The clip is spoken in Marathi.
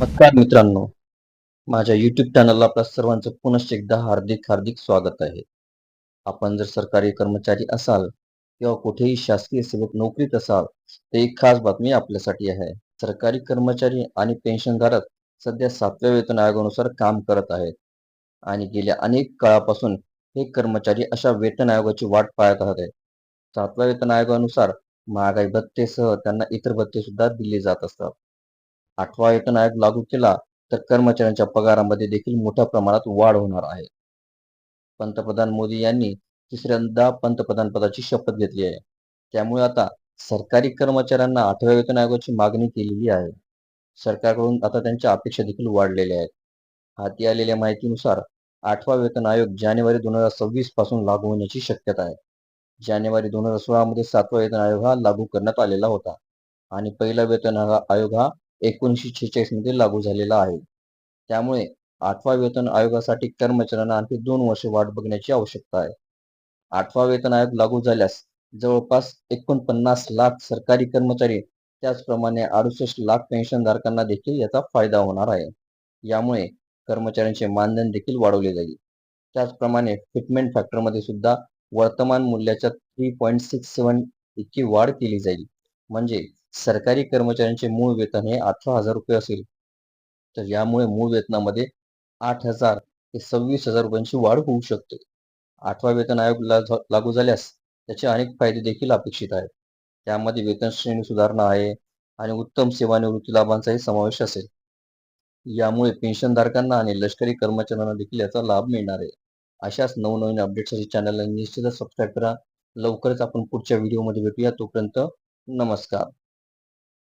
नमस्कार मित्रांनो. माझ्या युट्यूब चॅनलला आपल्या सर्वांचं पुनश्च एकदा हार्दिक हार्दिक स्वागत आहे. आपण जर सरकारी कर्मचारी असाल किंवा कुठेही शासकीय सेवेत नोकरीत असाल तर एक खास बातमी आपल्यासाठी आहे. सरकारी कर्मचारी आणि पेन्शनधारक सध्या सातव्या वेतन आयोगानुसार काम करत आहेत. आणि गेल्या अनेक काळापासून हे कर्मचारी अशा वेतन आयोगाची वाट पाहत आहेत. सातव्या वेतन आयोगानुसार महागाई भत्तेसह त्यांना इतर भत्ते सुद्धा दिले जात असतात. आठवा वेतन आयोग लागू केला तर कर्मचाऱ्यांच्या पगारामध्ये देखील मोठ्या प्रमाणात वाढ होणार आहे. पंतप्रधान मोदी यांनी तिसऱ्यांदा पंतप्रधान पदाची शपथ घेतली आहे. त्यामुळे आता सरकारी कर्मचाऱ्यांना आठव्या वेतन आयोगाची मागणी केलेली आहे. सरकारकडून आता त्यांच्या अपेक्षा देखील वाढलेल्या आहेत. हाती आलेल्या माहितीनुसार आठवा वेतन आयोग जानेवारी दोन हजार सव्वीसपासून लागू होण्याची शक्यता आहे. जानेवारी दोन हजार सोळा मध्ये सातवा वेतन आयोग हा लागू करण्यात आलेला होता आणि पहिला वेतन आयोग हा एकोणीसशे छेचाळीसमध्ये लागू झालेला आहे. त्यामुळे आठवा वेतन आयोगासाठी कर्मचाऱ्यांना आणखी दोन वर्ष वाट बघण्याची आवश्यकता आहे. आठवा वेतन आयोग लागू झाल्यास जवळपास एकोणपन्नास लाख सरकारी कर्मचारी त्याचप्रमाणे अडुसष्ट लाख पेन्शनधारकांना देखील याचा फायदा होणार आहे. यामुळे कर्मचाऱ्यांचे मानधन देखील वाढवले जाईल. त्याचप्रमाणे फिटमेंट फॅक्टरमध्ये सुद्धा वर्तमान मूल्याच्या थ्री पॉईंट सिक्स सेवन इतकी वाढ केली जाईल. म्हणजे सरकारी कर्मचाऱ्यांचे मूळ वेतन हे अठरा हजार रुपये असेल. तर यामुळे मूळ वेतनामध्ये आठ हजार ते सव्वीस हजार रुपयांची वाढ होऊ शकते. आठवा वेतन आयोग लागू झाल्यास त्याचे अनेक फायदे देखील अपेक्षित आहेत. त्यामध्ये वेतन श्रेणी सुधारणा आहे आणि उत्तम सेवानिवृत्ती लाभांचाही समावेश असेल. यामुळे पेन्शनधारकांना आणि लष्करी कर्मचाऱ्यांना देखील याचा लाभ मिळणार आहे. अशाच नवनवीन अपडेटसाठी चॅनलला निश्चितच सबस्क्राईब करा. लवकरच आपण पुढच्या व्हिडिओमध्ये भेटूया. तोपर्यंत नमस्कार.